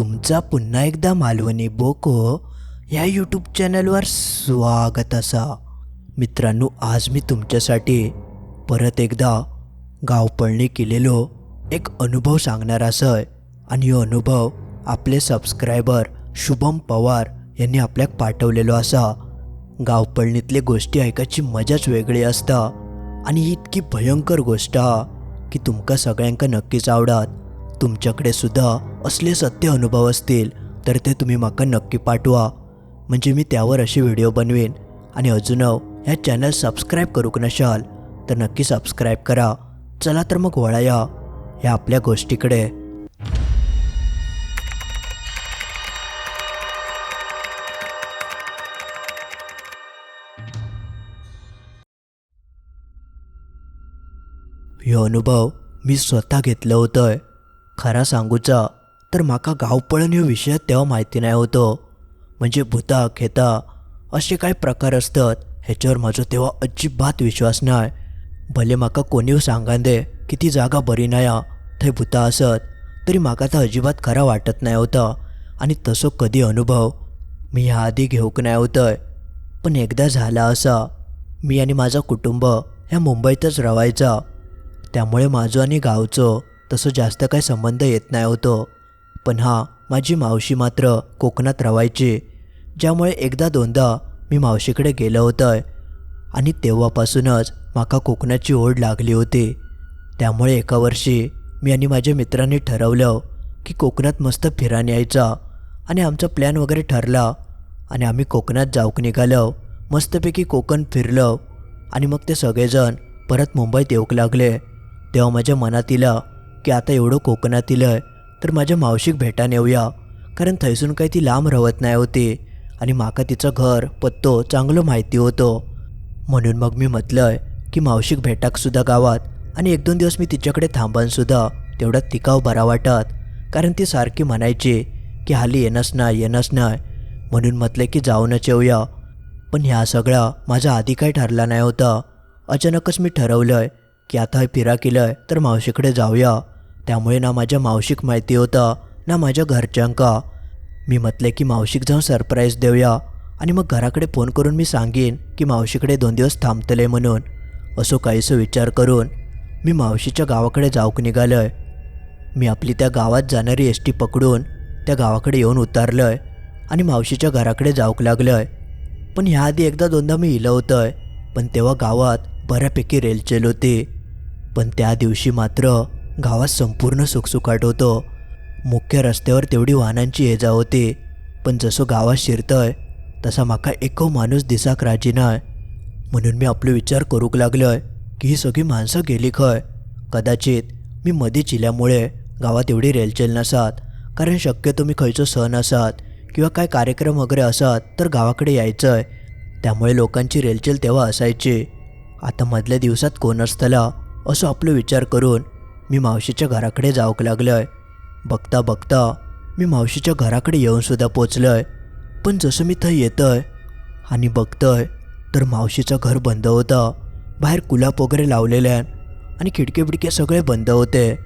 तुमचा पुन्हा एकदा मालवणी बोको या यूट्यूब चॅनलवर स्वागत असा. मित्रांनो आज मी तुमच्यासाठी परत एकदा गावपळणी केलेलो एक अनुभव सांगणार असं आणि हो अनुभव आपले सबस्क्रायबर शुभम पवार यांनी आपल्याक पाठवलेलो असा. गावपळणीतले गोष्टी ऐकायची मजाच वेगळी असता. आणि ही इतकी भयंकर गोष्ट हा की तुमका सगळ्यांका नक्कीच आवडात. तुमच्याकडे सुद्धा असले सत्य अनुभव असतील तर ते तुम्ही माका नक्की पाठवा. म्हणजे मी त्यावर असे व्हिडिओ बनवेन. आणि अजून ह्या चॅनल सबस्क्राईब करूक नशाल तर नक्की सबस्क्राईब करा. चला तर मग वळाया ह्या आपल्या गोष्टीकडे. हे अनुभव मी स्वतः घेतलं होतं खरा सांगूचा तर माका गावपळण ह्यो विषय तेव्हा माहिती नाही होतो. म्हणजे भुता खेता असे काय प्रकार असतात ह्याच्यावर माझा तेव्हा अजिबात विश्वास नाही. भले म्हाका कोणीव सांगान दे की ती जागा बरी नाही थंय भुता असत तरी म्हाका तर अजिबात खरा वाटत नाही होता. आणि तसो कधी अनुभव मी ह्या आधी घेऊक नाही होतंय. पण एकदा झाला असा मी आणि माझं कुटुंब ह्या मुंबईतच रवायचा. त्यामुळे माझं आणि गावचं तसं जास्त काही संबंध येत नाही होतो. पण हा माझी मावशी मात्र कोकणात रवायची ज्यामुळे एकदा दोनदा मी मावशीकडे गेलो होतं आणि तेव्हापासूनच माका कोकणाची ओढ लागली होती. त्यामुळे एका वर्षी मी आणि माझ्या मित्रांनी ठरवलं की कोकणात मस्त फिरायला यायचा. आणि आमचा प्लॅन वगैरे ठरला. आणि आम्ही कोकणात जाऊक निघालो. मस्तपैकी कोकण फिरलो. आणि मग ते सगळेजण परत मुंबईत येऊक लागले. तेव्हा माझ्या मनात इला की आता एवढं कोकणात इलं तर माझ्या मावशीक भेटान येऊया. कारण थैसून काही ती लांब रवत नाही होती आणि माका तिचं घर पत्तो चांगलं माहिती होतं. म्हणून मग मी म्हटलंय की मावशीक भेटाकसुद्धा गावात आणि एक दोन दिवस मी तिच्याकडे थांबान सुद्धा तेवढा तिकाव बरा वाटत. कारण ती सारखी म्हणायची की हाली येणंच नाही येणंच नाही. म्हणून म्हटलं की जाऊनच येऊया. पण ह्या सगळा माझा आधी काही ठरला नाही होता. अचानकच मी ठरवलंय की आता हे फिरा केलंय तर मावशीकडे जाऊया. त्यामुळे ना माझ्या मावशीक माहिती होतं ना माझ्या घरच्यांका. मी म्हटले की मावशीक जाऊन सरप्राईज देऊया आणि मग घराकडे फोन करून मी सांगेन की मावशीकडे दोन दिवस थांबतले म्हणून. असो काहीसं विचार करून मी मावशीच्या गावाकडे जाऊक निघालोय. मी आपली त्या गावात जाणारी एस टी पकडून त्या गावाकडे येऊन उतारलोय आणि मावशीच्या घराकडे जाऊक लागलोय. पण ह्याआधी एकदा दोनदा मी इलं होतंय पण तेव्हा गावात बऱ्यापैकी रेलचेल होती. पण त्या दिवशी मात्र गावात संपूर्ण सुखसुखाट होतं. मुख्य रस्त्यावर तेवढी वाहनांची ये जा होती. पण जसं गावात शिरतंय तसा माका एको माणूस दिसाक राजी नाय. म्हणून मी आपलो विचार करूक लागलोय की ही सगळी माणसं गेली खंय? कदाचित मी मधी चिल्यामुळे गावात एवढी रेलचेल नसात. कारण शक्यतो मी खंयचो सण असात किंवा काय कार्यक्रम वगैरे असत तर गावाकडे यायचं आहे त्यामुळे लोकांची रेलचेल तेव्हा असायची. आता मधल्या दिवसात कोण असतला असं आपलं विचार करून मी मावशीच्या घराकडे जाऊक लागलोय. बघता बघता मी मावशीच्या घराकडे येऊनसुद्धा पोचलोय. पण जसं मी थंय येतोय आणि बघतोय तर मावशीचं घर बंद होतं. बाहेर कुलाप वगैरे लावलेले आणि खिडके बिडके सगळे बंद होते.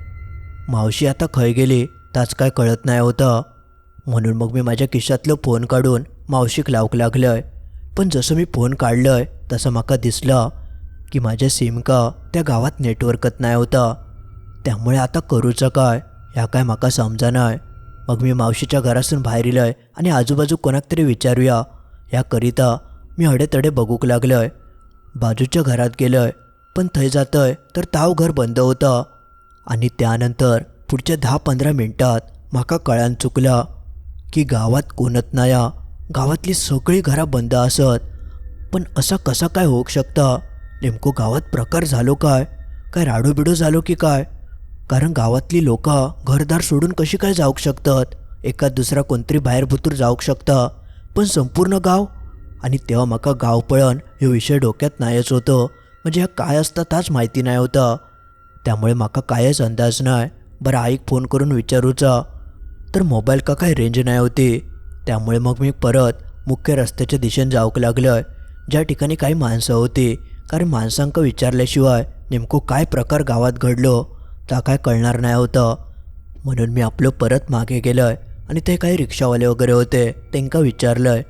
मावशी आता खय गेली ताच काय कळत नाही होतं. म्हणून मग मी माझ्या खिशातलं फोन काढून मावशीक लावक लागलोय. पण जसं मी फोन काढलंय तसं माका दिसलं की माझ्या सिमका त्या गावात नेटवर्कच नाही होता. त्यामुळे आता करूचं काय? ह्या काय म्हाका समजनाय मग मी मावशीच्या घरासून बाहेर इलंय आणि आजूबाजू कोणाक तरी विचारूया. ह्याकरिता मी हडेतडे बघूक लागलोय. बाजूच्या घरात गेलोय पण थंय जातंय तर ताव घर बंद होतं. आणि त्यानंतर पुढच्या दहा पंधरा मिनटात माका कळ्यान चुकला की गावात कोणत नाया. गावातली सगळी घरां बंद असत. पण असा कसा काय होऊ शकता? नेमकं गावात प्रकार झालो काय? काय राडूबिडू झालो की काय? कारण गावातली लोक घरदार सोडून कशी काय जाऊक शकतात? एका दुसरा कोणतरी बाहेर भुतूर जाऊक शकता. पण संपूर्ण गाव? आणि तेव्हा म्हाका गाव पळण हे विषय डोक्यात नाहीच होतं. म्हणजे ह्या काय असता ताच माहिती नाही होता. त्यामुळे म्हाका कायच अंदाज नाही. बरं आईक फोन करून विचारूचा. तर मोबाईल का काय रेंज नाही होती? त्यामुळे मग मी परत मुख्य रस्त्याच्या दिशेने जाऊक लागलं ज्या ठिकाणी काही माणसं होती. कारण माणसांक विचारल्याशिवाय नेमकं काय प्रकार गावात घडलो? ता काय कळणार नाही होतं. म्हणून मी आपलं परत मागे गेलोय आणि ते काही रिक्षावाले वगैरे होते तांकां विचारलंय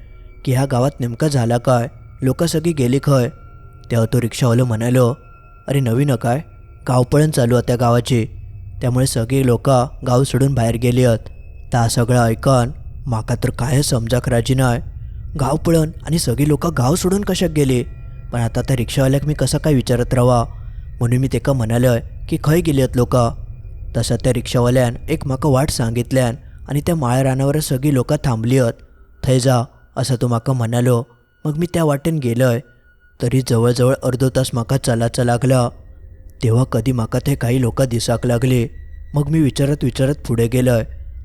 की ह्या गावात नेमका झाला काय? लोक सगळी गेली खय? तेव्हा तो रिक्षावालो म्हणालो अरे नवीन काय? गावपळण चालू आहे त्या गावाची. त्यामुळे सगळी लोक गाव सोडून बाहेर गेली आहेत ता सगळं ऐकन माका तर काय समजाक राजी नाही गाव पळण आणि सगळी लोक गाव सोडून कशाक गेली? पण आता त्या रिक्षावाल्याक मी कसं काय विचारत राहा म्हणून मी तेका म्हणालोय की खंय गेली आहेत लोक? तसं त्या रिक्षावाल्यान एक म्हाका वाट सांगितल्यान आणि त्या माळ्या रानावर सगळी लोक थांबली आहेत थंय जा असं तो म्हाका म्हणालो. मग मी त्या वाटेन गेलोय. तरी जवळजवळ अर्धो तास म्हाका चलाचा लागला. तेव्हा कधी म्हाका ते काही लोक दिसाक लागली. मग मी विचारत विचारत पुढे गेलोय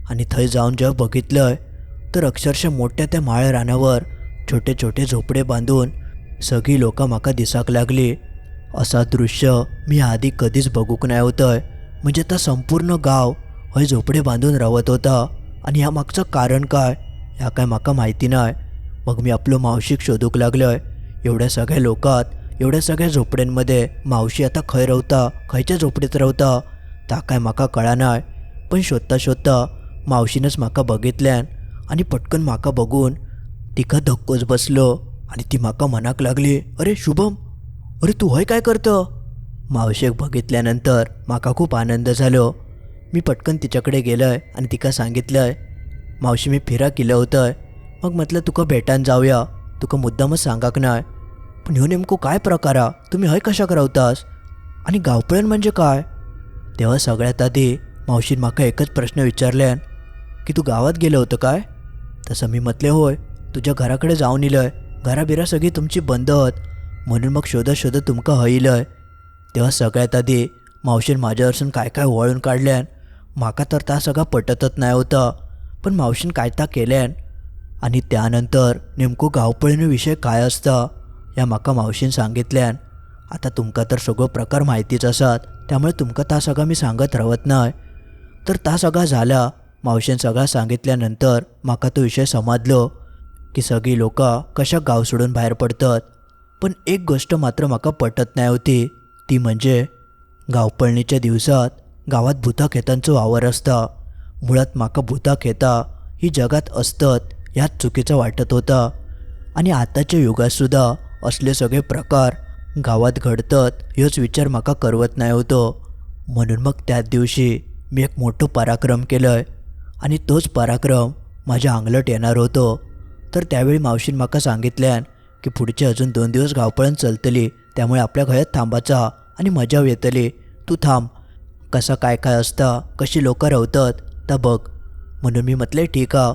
आणि थंय जाऊन जेव्हा बघितलंय तर अक्षरशः मोठ्या त्या माळ रानावर छोटे छोटे झोपडे बांधून सगळी लोकां म्हाका दिसाक लागली. असा दृश्य मी आधी कधीच बघूक नाही होतं म्हणजे आता संपूर्ण गाव हय झोपडे बांधून रावत होता. आणि ह्या मागचं कारण काय? ह्या काय म्हाका माहिती नाही. मग मी आपलो मावशीक शोधूक लागलोय. एवढ्या सगळ्या लोकात एवढ्या सगळ्या झोपड्यांमध्ये मावशी आता खंय रवता खंयच्या झोपडीत रवता? ता काय म्हाका कळा पण शोधता शोधता मावशीनंच म्हाका बघितल्यान आणि पटकन म्हाका बघून तिका धक्कोच बसलो. आणि ती म्हाका मनाक लागली अरे शुभम अरे तू हय काय करतं? मावशेक बघितल्यानंतर म्हाका खूप आनंद झालो. मी पटकन तिच्याकडे गेलंय आणि तिका सांगितलंय मावशी मी फिरा केलं होतंय. मग म्हटलं तुका भेटान जाऊया. तुका मुद्दामच सांगाक नाय. पण ह्यो नेमको काय प्रकार तुम्ही हय कशाक रावतास आणि गावपळण म्हणजे काय? तेव्हा सगळ्यात आधी मावशीन म्हाका एकच प्रश्न विचारल्यान की तू गावात गेलं होतं काय? तसं मी म्हटले होय. तुझ्या घराकडे जाऊन इलंय. घराबिरा सगळी तुमची बंद होत. म्हणून मग शोधत शोधत तुमका हयलय. तेव्हा सगळ्यात आधी मावशीन माझ्यावरसून काय काय वळून काढल्यान म्हाका तर ता सगळा पटतच नाही होता पण मावशीन काय ता केल्यान? आणि त्यानंतर नेमको गावपळीनो विषय काय असता या म्हाका मावशीन सांगितल्यान आता तुमका तर सगळो प्रकार माहितीच आसात त्यामुळे तुमका ता सगळा मी सांगत रावत नाही तर ता सगळा झाला मावशेन सगळा सांगितल्यानंतर म्हाका तो विषय समजलो की सगळी लोक कशा गाव सोडून बाहेर पडतात पण एक गोष्ट मात्र म्हाका पटत नाही होती. ती म्हणजे गावपळणीच्या दिवसात गावात भुताखेतांचो वावर असता. मुळात म्हाका भुताखेता ही जगात असतात ह्यात चुकीचं वाटत होता. आणि आताच्या युगात सुद्धा असले सगळे प्रकार गावात घडतात ह्योच विचार म्हाका करवत नाही होतो. म्हणून मग त्याच दिवशी मी एक मोठं पराक्रम केलंय. आणि तोच पराक्रम माझ्या अंगलट येणार होतो. तर त्यावेळी मावशीन म्हाका सांगितल्यान की पुढचे अजून दोन दिवस गावपळण चलतली त्यामुळे आपल्या घरात थांबाचा आणि मजा येतली. तू थांब कसा काय काय असता कशी लोकं रवतात तर बघ. म्हणून मी म्हटले ठीक आ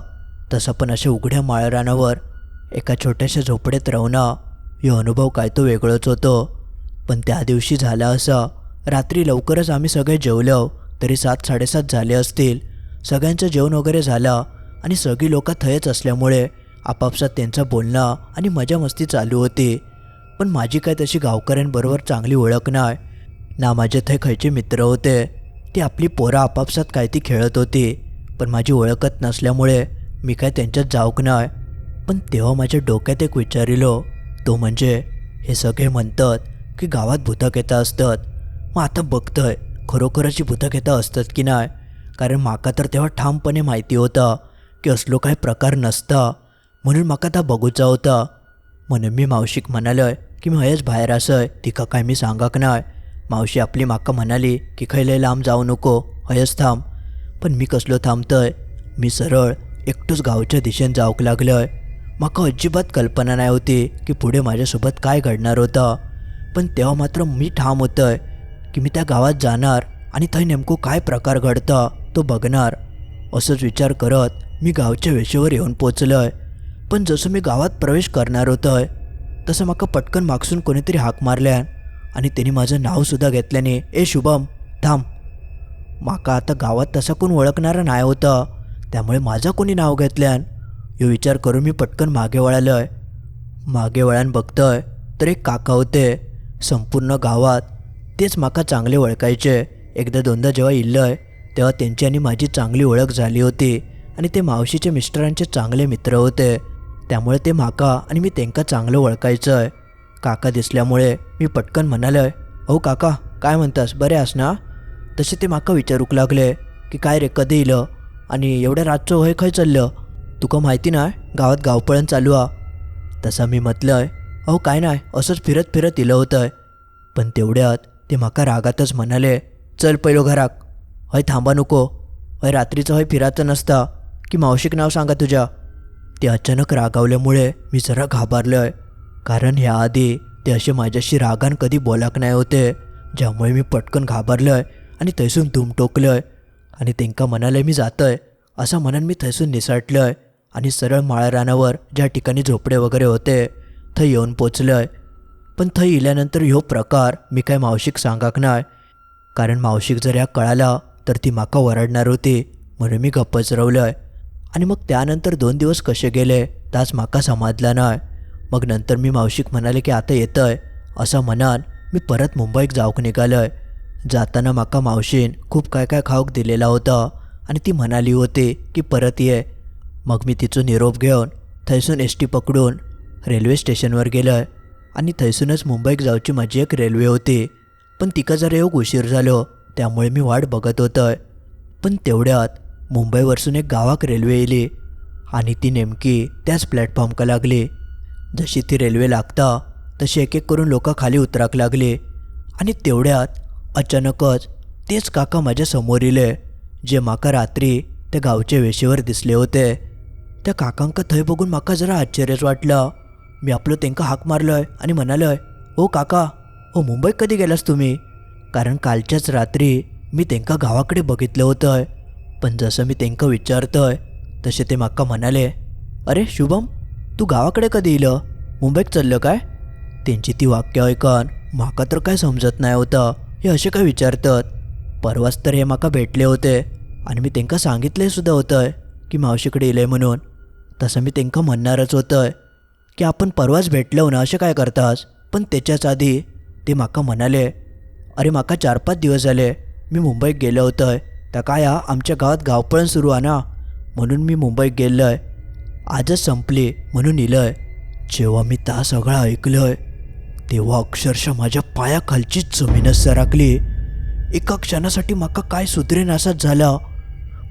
तसं पण अशा उघड्या माळरानावर एका छोट्याशा झोपड्यात राहणं हे अनुभव काय तो वेगळंच होतो. पण त्या दिवशी झाला असा. रात्री लवकरच आम्ही सगळे जेवलो तरी सात साडेसात झाले असतील. सगळ्यांचं जेवण वगैरे झालं आणि सगळी लोकं थयच असल्यामुळे आपापसात त्यांचं बोलणं आणि मजा मस्ती चालू होती. पण माझी काय तशी गावकऱ्यांबरोबर चांगली ओळख नाही. ना माझे थंय खयचे मित्र होते. ती आपली पोरं आपापसात काय ती खेळत होती. पण माझी ओळखत नसल्यामुळे मी काय त्यांच्यात जाऊक नाही. पण तेव्हा माझ्या डोक्यात एक विचारिलो तो म्हणजे हे सगळे म्हणतात की गावात भूतकेता असतात. मग आता बघतंय खरोखरची भूतकेता असतात की नाही? कारण माका तर तेव्हा ठामपणे माहिती होतं की असलो काही प्रकार नसता. म्हणून म्हाका ता बघूचा होता. म्हणून मी मावशीक म्हणालोय की मी हयच भायर आसय तिका काय मी सांगाक नाय. मावशी आपली म्हाका म्हणाली की खंय लय लांब जाऊ नको हयच थांब. पण मी कसलो थांबतय? मी सरळ एकटोच गावच्या दिशेन जावंक लागलोय. म्हाका अजिबात कल्पना नाही होती की पुढे माझ्यासोबत काय घडणार होतं. पण तेव्हा मात्र मी ठाम होतंय की मी त्या गावात जाणार आणि थंय नेमको काय प्रकार घडता तो बघणार. असंच विचार करत मी गावच्या वेशेवर येऊन पोचलोय. पण जसं मी गावात प्रवेश करणार होतोय तसं म्हाका पटकन मागसून कोणीतरी हाक मारल्यान आणि त्याने माझं नावसुद्धा घेतल्याने ए शुभम थांब. माका आता गावात तसा कोण ओळखणारा नाही होता त्यामुळे माझं कोणी नाव घेतल्यान? यो विचार करून मी पटकन मागे वळालोय. मागे वळान बघतोय तर एक काका होते संपूर्ण गावात. तेच माका चांगले ओळखायचे. एकदा दोनदा जेव्हा इल्लंय तेव्हा त्यांची आणि माझी चांगली ओळख झाली होती आणि ते मावशीचे मिस्टरांचे चांगले मित्र होते. त्यामुळे ते माका आणि मी त्यांका चांगलं ओळखायचं आहे काका दिसल्यामुळे मी पटकन म्हणालोय अहो काका काय म्हणतास? बरे आस ना? तसे ते माका विचारूक लागले की काय रे कधी इलं? आणि एवढ्या रातचं वय खंय चाललं? तुका माहिती नाही गावात गावपळण चालू आ. तसा मी म्हटलंय अहो काय नाही असंच फिरत फिरत इलं होतंय. पण तेवढ्यात ते म्हाका रागातच म्हणाले चल पहिलो घराक. हय थांबा नको. हय रात्रीचं हय फिरायचं नसता. की मावशीक नाव सांगा तुझ्या. ते अचानक रागावल्यामुळे मी जरा घाबरलो आहे कारण ह्याआधी ते असे माझ्याशी रागान कधी बोलाक नाही होते ज्यामुळे मी पटकन घाबरलो आहे आणि थंयसून धूम आहे आणि तेंका म्हणाले मी जातोय. असं म्हणून मी थंयसून आहे आणि सरळ माळरानावर ज्या ठिकाणी झोपडे वगैरे होते थंय येऊन पोचलोय. पण थंय इल्यानंतर ह्यो प्रकार मी काय मावशीक सांगाक नाय. कारण मावशीक जर या कळाला तर ती माका वरडणार होती म्हणून मी गप्पच आहे आणि मग त्यानंतर दोन दिवस कसे गेले ताच म्हाका समजला नाही. मग नंतर मी मावशीक म्हणाले की आता येतंय. असं म्हणान मी परत मुंबईक जाऊक निघालोय. जाताना माका मावशीन खूप काय काय खाऊक दिलेला होता आणि ती म्हणाली होती की परत ये. मग मी तिचो निरोप घेऊन थंयसून एस टी पकडून रेल्वे स्टेशनवर गेलोय. आणि थंयसूनच मुंबईक जावची माझी एक रेल्वे होती. पण तिका जरा येऊक उशीर झालो त्यामुळे मी वाट बघत होतोय. पण तेवढ्यात मुंबईवरसून एक गावाक रेल्वे येयली आणि ती नेमकी त्याच प्लॅटफॉर्मका लागली. जशी ती रेल्वे लागता तशी एक एक करून लोक खाली उतराक लागली आणि तेवढ्यात अचानकच तेच काका माझ्यासमोर इले जे म्हाका रात्री त्या गावचे वेशीवर दिसले होते. त्या काकांका थंय बघून म्हाका जरा आश्चर्यच वाटलं. मी आपलं तेंका हाक मारलोय आणि म्हणालोय ओ काका ओ मुंबईत कधी गेलास तुम्ही? कारण कालच्याच रात्री मी तेंका गावाकडे बघितलं होतं. पण जसं मी तेंका विचारतोय तसे ते म्हाका म्हणाले अरे शुभम तू गावाकडे कधी येलं मुंबईत चाललं काय? त्यांची ती वाक्य ऐकून म्हाका तर काय समजत नाही होतं हे असे काय विचारतात? परवाच तर हे म्हाका भेटले होते आणि मी त्यांना सांगितले सुद्धा होतं की मावशीकडे येले म्हणून. तसं मी तेंका म्हणणारच होतं की आपण परवाच भेटलो ना असे काय करतास? पण त्याच्याच आधी ते म्हाका म्हणाले अरे म्हाका चार पाच दिवस झाले मी मुंबईत गेलो होतं त्या काय आमच्या गावात गावपळण सुरू आहे ना? म्हणून मी मुंबईत आहे आजच संपली म्हणून इलंय. जेव्हा मी ता सगळं ऐकलंय तेव्हा अक्षरशः माझ्या पायाखालचीच जमीनच सरकली. एका क्षणासाठी म्हाका काय सुधरेन असाच झाला.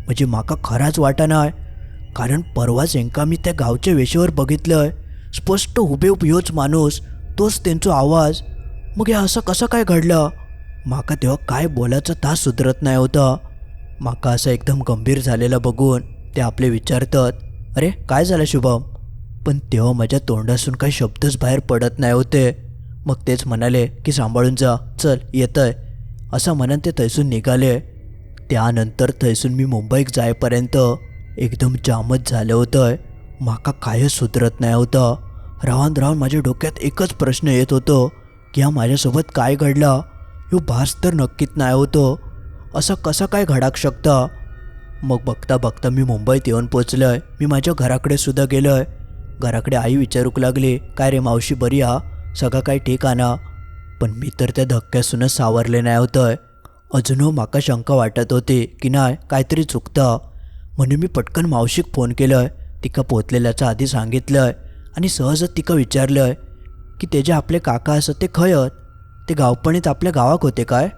म्हणजे म्हाका खराच वाटना कारण परवाच हेंका मी त्या गावच्या वेशेवर आहे स्पष्ट हुबेहूब ह्योच माणूस तोच त्यांचा आवाज. मग हे असं कसं काय घडलं? माका तेव्हा काय बोलायचं तास सुधरत नाही होतं. माका असं एकदम गंभीर झालेलं बघून ते आपले विचारतात अरे काय झालं शुभम? पण तेव्हा माझ्या तोंडासून काही शब्दच बाहेर पडत नाही होते. मग तेच म्हणाले की सांभाळून जा चल येतंय. असं म्हणून ते थैसून निघाले. त्यानंतर थैसून मी मुंबईत जायपर्यंत एकदम जामच झालं होतं. माका कायच सुधरत नाही होतं. राहून राहून माझ्या डोक्यात एकच प्रश्न येत होतो की हा माझ्यासोबत काय घडला? ह्यो भास तर नक्कीच नाही होतो. असं कसं काय घडाक शकतं? मग बघता बघता मी मुंबईत येऊन पोचलो आहे मी माझ्या घराकडे सुद्धा गेलो आहे घराकडे आई विचारूक लागली काय रे मावशी बरी हा सगळं काय ठीक आहे ना? पण मी तर त्या धक्क्यासूनच सावरले नाही होत आहे अजून माका शंका वाटत होती की नाही काहीतरी चुकतं. म्हणून मी पटकन मावशीक फोन केलं आहे तिका पोचलेल्याचं आधी सांगितलं आहे आणि सहजच तिका आहे की तेजे आपले काका असत ते खयत? ते गावपणीत आपल्या गावाक होते काय?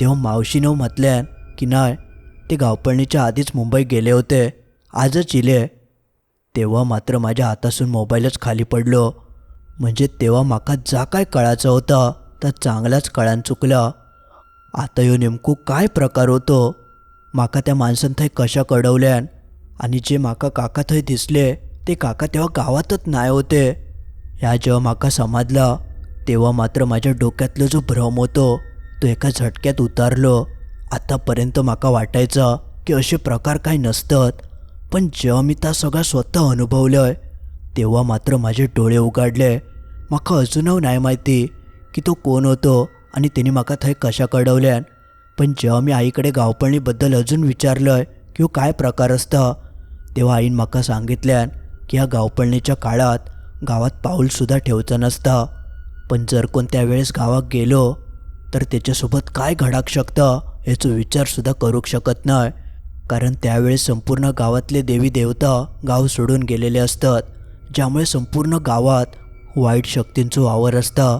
तेव्हा मावशीनं म्हटल्यान की नाही ते गावपळणीच्या आधीच मुंबईत गेले होते. आजच इले. तेव्हा मात्र माझ्या हातासून मोबाईलच खाली पडलो. म्हणजे तेव्हा माका जा काय कळायचं होता तर चांगलाच कळान चुकला. आता ह्यो नेमकू काय प्रकार होतो? म्हाका त्या माणसान थंय कशा कडवल्यान आणि जे माका काका थंय दिसले ते काका तेव्हा गावातच नाही होते. ह्या जेव्हा माका समजला तेव्हा मात्र माझ्या डोक्यातलो जो भ्रम होतो तो एका झटक्यात उतारलो. आतापर्यंत म्हाका वाटायचं की असे प्रकार काही नसतात पण जेव्हा मी त्या सगळा स्वतः अनुभवलंय तेव्हा मात्र माझे डोळे उघडले. म्हाका अजूनही नाही माहिती की तो कोण होतो आणि तिने म्हाका थंय कशा कळवल्यान. पण जेव्हा मी आईकडे गावपळणीबद्दल अजून विचारलंय की हो काय प्रकार असता तेव्हा आईन म्हाका सांगितल्यान की ह्या गावपळणीच्या काळात गावात पाऊलसुद्धा ठेवचं नसता. पण जर कोण त्यावेळेस गावात गेलो तर त्याच्यासोबत काय घडाक शकतं याचा विचारसुद्धा करूक शकत नाही. कारण त्यावेळेस संपूर्ण गावातले देवी देवता गाव सोडून गेलेले असतात. ज्यामुळे संपूर्ण गावात वाईट शक्तींचं वावर असता.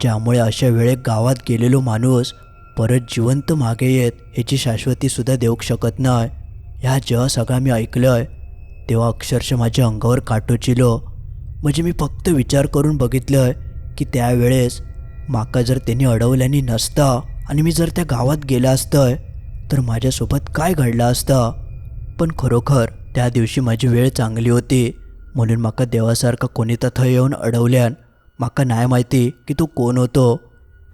ज्यामुळे अशा वेळेत गावात गेलेलो माणूस परत जिवंत मागे येत याची शाश्वतीसुद्धा देऊ शकत नाही. ह्या जेव्हा सगळा मी ऐकलं तेव्हा अक्षरशः माझ्या अंगावर काटो चिलो. म्हणजे मी फक्त विचार करून बघितलं की त्यावेळेस माका जर त्यांनी अडवल्याने नसता आणि मी जर त्या गावात गेला असतं तर माझ्यासोबत काय घडलं असतं? पण खरोखर त्या दिवशी माझी वेळ चांगली होती म्हणून माका देवासारखा कोणी तथं येऊन अडवल्यान माका नाही माहिती की तो कोण होतो.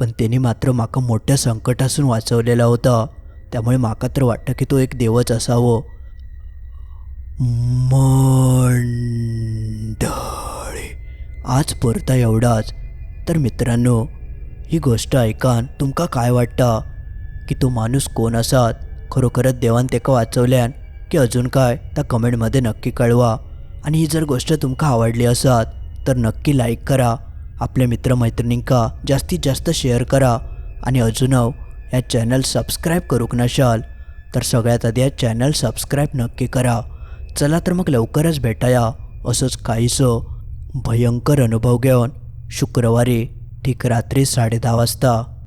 पण त्यांनी मात्र माका मोठ्या संकटासून वाचवलेला होता. त्यामुळे माका तर वाटतं की तो एक देवच असावं. मंडळी आज पुरता एवढाच. तर मित्रांनो ही गोष्ट ऐकान तुमका काय वाटतं? की तो माणूस कोण असात? खरोखरच देवान तेका वाचवल्यान की अजून काय? त्या कमेंटमध्ये नक्की कळवा. आणि ही जर गोष्ट तुमका आवडली असत तर नक्की लाईक करा. आपल्या मित्रमैत्रिणींका जास्तीत जास्त शेअर करा. आणि अजून या चॅनल सबस्क्राईब करूक नशाल तर सगळ्यात आधी या चॅनल सबस्क्राईब नक्की करा. चला तर मग लवकरच भेटाया. असंच काहीसं भयंकर अनुभव घेऊन शुक्रवारी ठीक रात्री साडे दहा वाजता.